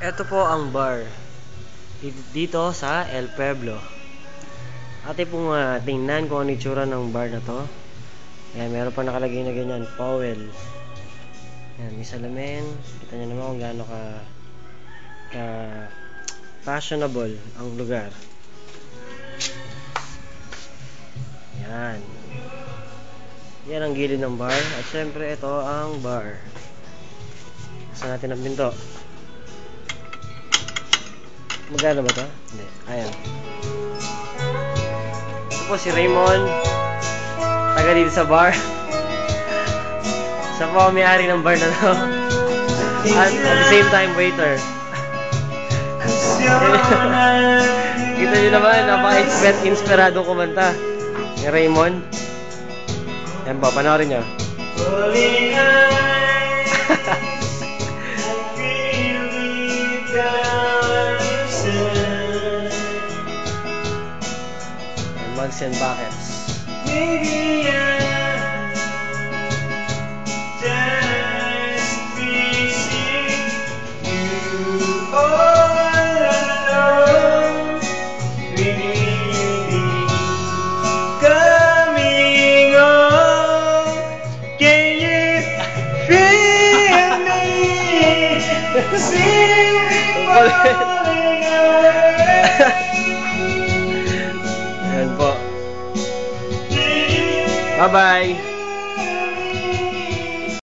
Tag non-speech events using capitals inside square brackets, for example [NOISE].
Ito po ang bar. Dito sa El Pueblo. Ate pong uh, tingnan kung ano itsura ng bar na to. Ayan, meron pa nakalagay na ganyan, Powell. Ayan, may salamin. Kita nyo naman kung gaano ka ka fashionable ang lugar. Yan. Yan ang gilid ng bar. At syempre, ito ang bar. Saan natin ang pinto? Magkano ba to? Hindi. Ayan. Ito po si Raymond. Taga dito sa bar. Siya po ang may-ari ng bar na to. At at the same time, waiter. [LAUGHS] Kita nyo naman, napaka-expert, inspirado kumanta. Ni Raymond. Yan po, panoorin nyo. [LAUGHS] Mugs and buckets. Maybe I just missing you all alone. [LAUGHS] Coming home. Can you feel me? Me [LAUGHS] Bye-bye!